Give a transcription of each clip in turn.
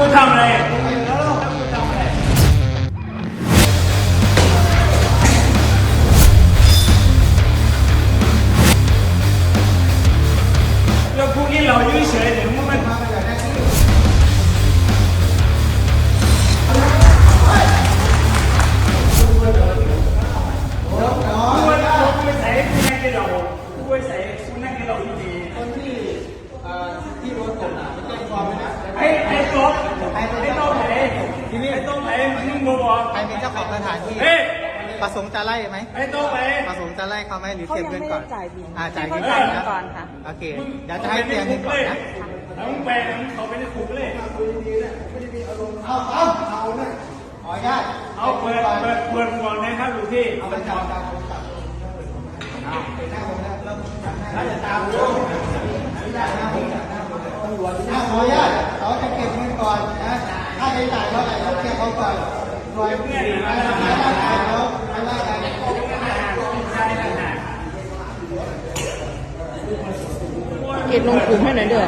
กูทำอะไรแล้วกูทำอะไรแล้วกนี่เราอยู่เฉยๆเดี๋ยวมึงมันมาแบบนี้กูว่าไปใส่กูนั่งกินเหล้ากูไปใส่กูนั่งกินเหล้าดีคนที่ที่รถตกน่แจ้งความไว้นะไอ้ไอ้ต๊ะ ไอ้โต๊ะไหนทีนี้ไอ้โต๊ะไหนมึงบอกใครเป็นเจ้าของสถานที่เฮ้ยประสงค์จะไล่ไหมไอ้โต๊ะไหนประสงค์จะไล่เขาไหมหรือเขาเก็บยังเงินไม่ก่อได้นจ่ายบินอ่าจ่ายเงินให้ก่อนเขาจ่ายนะก่อนค่ะโอเคเดี๋ยวจะให้เตียนเงินก่อนนะแล้วมึงไปมึงเขาไปในคุกเลยเอาเอาเอาเนี่ยขออนุญาตเอาเปิดเปิดเปิดหมวกนะครับลูกพี่เอาไปจับจับจับเอาไปหน้าผมนะแล้วแล้วจะตามดูอนุญาตนะผมจับหน้าผมตำรวจนะขออนุญาตเขาจะเก็บเงิน ก่อนนะค่าใช้จ่ายเท่าไหร่เขาเก็บเขาก่อนโดยไม่ได้จ่ายเขาไม่ได้จ่ายเก็บลงกลุ่มให้หน่อยเด้อ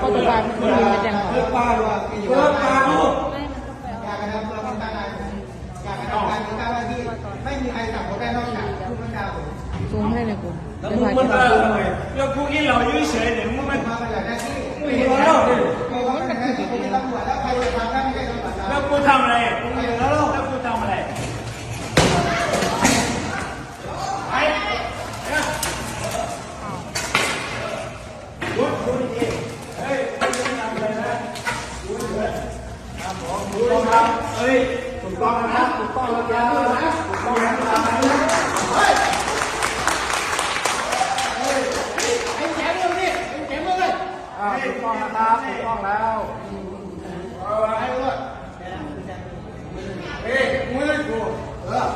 เขาจะพาพี่บินไปแจ้งเพื่อป้าว่าอยู่ว่าป้าลูกอยากกระทำเราต้องการอยากกระทำการเป็นเจ้าหน้าที่ไม่มีใครสั่งผมได้นอกจากผู้บัญชาการาอยู่เฉยๆเดี๋ยวมึงมันมาปฏิบัติหน้าที่ไม่เห็นแล้วไม่ต้องเป็นหน้า ถูกต้องแล้วเอาให้ด้วยเฮ้ยมึงเลยกูเออ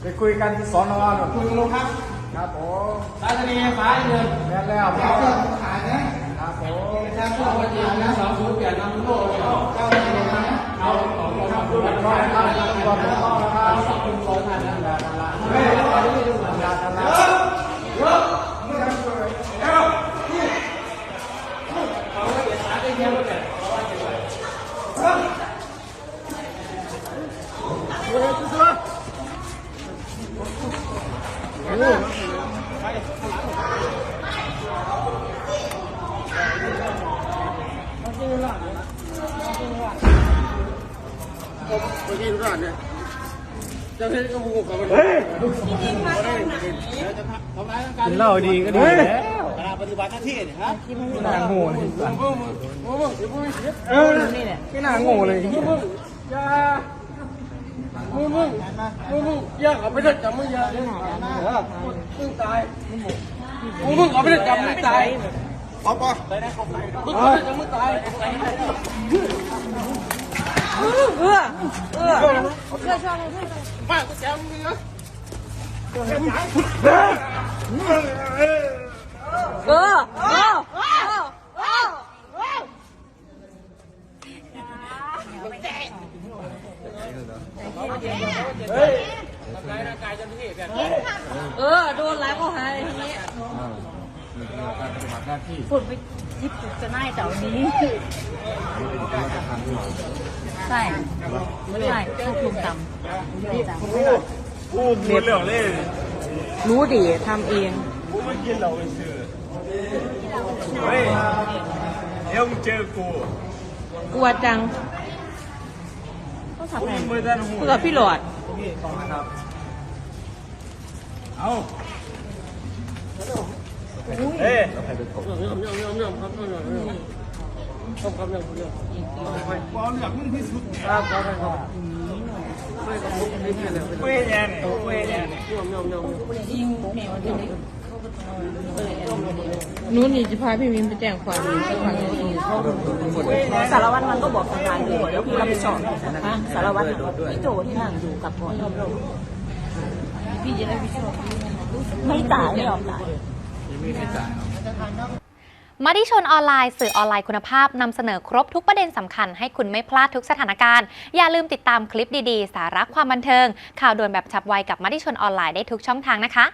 ไปคุยกันที่สอนอหน่อยคุยกันลงครับ ครับผมตาจะมีฟ้าเงินแม่นแล้วเจ้าเจ้าขายนะครับผมเป็นทางผู้บริหารนะสองศูนย์เปลี่ยนนำโลกเจ้าเจ้าจะนะเอาของเราทำด้วยร้อยนะครับตัวถูกต้องนะครับขอบคุณคนนั้นนะเฮ้ยเอาไปดูยาธนา กินเหล้าดีก็ดีแล้วหน้าโง่เลยเออนี่แหละไม่น่าโง่เลยมึงมึงอย่า มึงมึงมึงมึงย่าเอาไปเด็ดจับมึงอย่ามึงตายมึงมึงเอาไปเด็ดจับมึงตายปอปอมึงเอาไปเด็ดจับมึงตายเออเออเออเพื่อชอบเลยเพื่อชอบมากูจับมึงนะเออเออเออเออ เออ โดนแล้วก็หายทีนี้การปฏิบัติหน้าที่ฝุ่นไปยิบจุดจะน่ายแต่วันนี้ใช่ใช่ควบคุมต่ำกูหมดแล้วเลยรู้ดิทำเองกูไม่กินเหล้าไปซื้อเฮ้ยเดี๋ยวมึงเจอกูกลัวจัง ต้องทำไงมึงไม่ได้หูเพื่อพี่หลอดเอาเฮ้ยยอมยอมยอมยอมครับยอมยอมยอมครับครับยอมยอมความอยากมึงที่สุดครับครับครับเว้ยแน่เนี่ยเว้ยแน่เนี่ยยอมยอมยอม นู้นนี่จะพาพี่มินไปแจ้งความสักครั้งสารวัตรมันก็บอกทางการอยู่แล้วพี่รับผิดชอบสารวัตรพี่โจที่นั่งอยู่กับก่อนพี่จะได้ผิดชอบไม่จ่ายไม่ยอมจ่ายมติชนออนไลน์สื่อออนไลน์คุณภาพนำเสนอครบทุกประเด็นสำคัญให้คุณไม่พลาดทุกสถานการณ์ อย่าลืมติดตามคลิปดีๆ สาระความบันเทิง ข่าวด่วนแบบฉับไวกับมติชนออนไลน์ได้ทุกช่องทางนะคะ